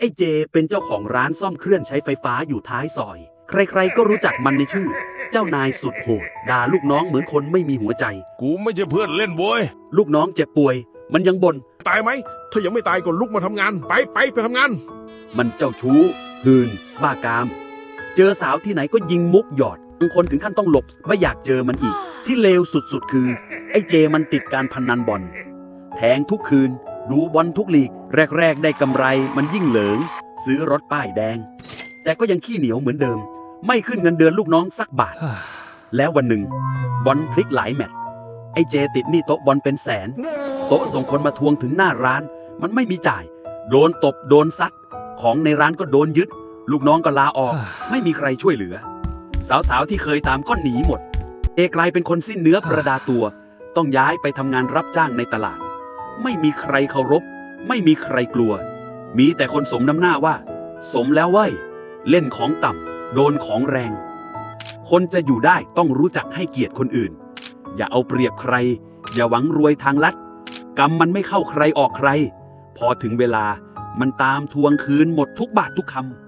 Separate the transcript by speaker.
Speaker 1: ไอ้เจเป็นเจ้าของร้านซ่อมเครื่องใช้ไฟฟ้าอยู่ท้ายซอย ใครๆก็รู้จักมันในชื่อ เจ้านายสุดโหดด่าลูกน้องเหมือนคนไม่มีหัวใจ
Speaker 2: กูไม่ใช่เพื่อนเล่นโว้ย
Speaker 1: ลูกน้องเจ็บป่วย มันยังบน่น
Speaker 2: ตายไหม ถ้ายังไม่ตายก็ลุกมาทำงาน ไปไปไปทำงาน
Speaker 1: มันเจ้าชู้หืน บ้ากาม เจอสาวที่ไหนก็ยิงมุกหยอดบางคนถึงขั้นต้องหลบ ไม่อยากเจอมันอีก ที่เลวสุดๆ คือ ไอ้เจมันติดการพนันบอลแทงทุกคืน ดูบอลทุกลีก แรก ๆ ได้กำไรมันยิ่งเหลิง ซื้อรถป้ายแดง แต่ก็ยังขี้เหนียวเหมือนเดิม ไม่ขึ้นเงินเดือนลูกน้องสักบาท แล้ววันหนึ่ง บอลพลิกหลายแมตช์ไอ้เจติดหนี้โต๊ะบอลเป็นแสน โต๊ะส่งคนมาทวงถึงหน้าร้าน มันไม่มีจ่าย โดนตบโดนซัด ของในร้านก็โดนยึด ลูกน้องก็ลาออก ไม่มีใครช่วยเหลือ สาวๆที่เคยตามก็หนีหมด เอกลายเป็นคนสิ้นเนื้อประดาตัว ต้องย้ายไปทำงานรับจ้างในตลาด ไม่มีใครเคารพ ไม่มีใครกลัว มีแต่คนสมน้ำหน้าว่า สมแล้วเว้ย เล่นของต่ำโดนของแรง คนจะอยู่ได้ต้องรู้จักให้เกียรติคนอื่น อย่าเอาเปรียบใคร อย่าหวังรวยทางลัด กรรมมันไม่เข้าใครออกใคร พอถึงเวลามันตามทวงคืนหมดทุกบาททุกคำ